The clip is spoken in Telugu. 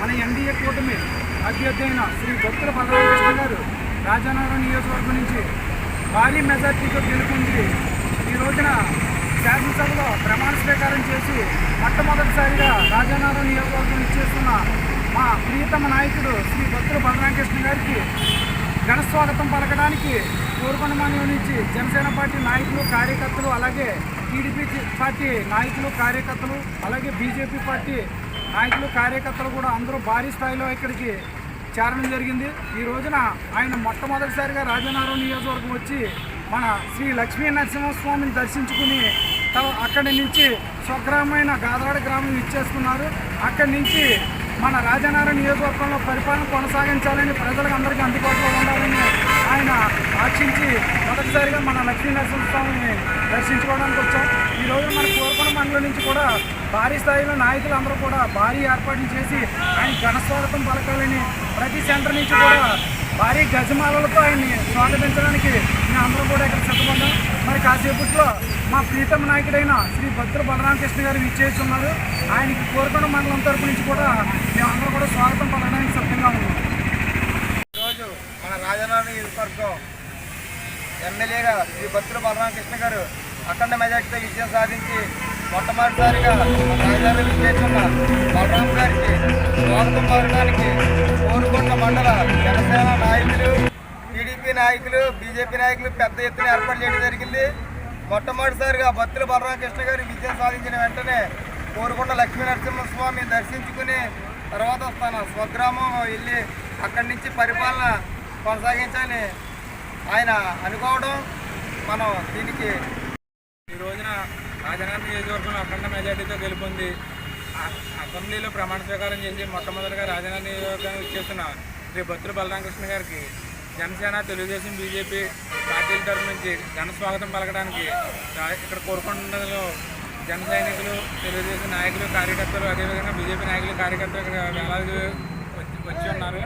మన ఎన్డీఏ కూటమి అభ్యర్థి అయిన శ్రీ భక్తుల బలరామకృష్ణ గారు రాజానగరం నియోజకవర్గం నుంచి భారీ మెజార్టీతో గెలుపొంది ఈ రోజున శాసనసభలో ప్రమాణ స్వీకారం చేసి మొట్టమొదటిసారిగా రాజానగరం నియోజకవర్గం ఇచ్చేస్తున్న మా ప్రియతమ నాయకుడు శ్రీ భక్తుల బలరామకృష్ణ గారికి ఘన స్వాగతం పలకడానికి కోరుకొండమాన్యం నుంచి జనసేన పార్టీ నాయకులు కార్యకర్తలు అలాగే టీడీపీ పార్టీ నాయకులు కార్యకర్తలు అలాగే బీజేపీ పార్టీ నాయకులు కార్యకర్తలు కూడా అందరూ భారీ స్థాయిలో ఇక్కడికి చేరడం జరిగింది. ఈ రోజున ఆయన మొట్టమొదటిసారిగా రాజనారాయణ నియోజకవర్గం వచ్చి మన శ్రీ లక్ష్మీ నరసింహస్వామిని దర్శించుకుని త- అక్కడి నుంచి స్వగ్రామైన గాదరాడ గ్రామం ఇచ్చేస్తున్నారు. అక్కడి నుంచి మన రాజనారాయణ నియోజకవర్గంలో పరిపాలన కొనసాగించాలని ప్రజలకు అందరికీ అందుబాటులో ఉండాలని ఆయన ఆశించి మొదటిసారిగా మన లక్ష్మీ నరసింహస్వామిని దర్శించుకోవడానికి వచ్చాం. ఈరోజు మన కోరుకొండ మండలం నుంచి కూడా భారీ స్థాయిలో నాయకులు అందరూ కూడా భారీ ఏర్పాట్లు చేసి ఆయన ఘనస్వాగతం పలకాలని ప్రతి సెంటర్ నుంచి కూడా భారీ గజమాలలతో ఆయన్ని స్వాగతించడానికి మేము అందరూ కూడా ఇక్కడ సిద్ధపడ్డాం మరి కాసేపట్లో మా ప్రీతమ నాయకుడైన శ్రీ భద్ర బలరామకృష్ణ గారు విచ్చేసి ఉన్నారు ఆయనకి కోరుకొండ మండలం తరపు నుంచి కూడా మేము కూడా స్వాగతం పలకడానికి సిద్ధంగా ఉన్నాం. ఈరోజు మన రాజధాని నియోజకవర్గం ఎమ్మెల్యేగా శ్రీ భద్ర బలరామకృష్ణ గారు అఖండ మెజార్టీతో విజయం సాధించి మొట్టమొదటిసారిగా రాజధాని విచ్చేస్తున్న బలరాం గారికి స్వాగతం పలకడానికి కోరుకొండ మండల జనసేన నాయకులు టీడీపీ నాయకులు బీజేపీ నాయకులు పెద్ద ఎత్తున ఏర్పాటు చేయడం జరిగింది. మొట్టమొదటిసారిగా భక్తుల బలరామకృష్ణ గారి విజయం సాధించిన వెంటనే కోరుకొండ లక్ష్మీ నరసింహస్వామి దర్శించుకుని తర్వాత తన స్వగ్రామం వెళ్ళి అక్కడి నుంచి పరిపాలన కొనసాగించాలని ఆయన అనుకోవడం మనం దీనికి ఈ రోజున రాజనగరం నియోజకవర్గంలో అఖండ మెజార్టీతో గెలుపొంది. అసెంబ్లీలో ప్రమాణ స్వీకారం చేసి మొట్టమొదటిగా రాజనగరం నియోజకవర్గానికి ఇచ్చేస్తున్న శ్రీ భక్తులు బలరామకృష్ణ గారికి జనసేన తెలుగుదేశం బీజేపీ పార్టీల తరఫు నుంచి ఘన స్వాగతం పలకడానికి ఇక్కడ కోరుకొండలో జన సైనికులు తెలుగుదేశం నాయకులు కార్యకర్తలు అదేవిధంగా బీజేపీ నాయకులు కార్యకర్తలు ఇక్కడ వేలాది వచ్చి- వచ్చి ఉన్నారు.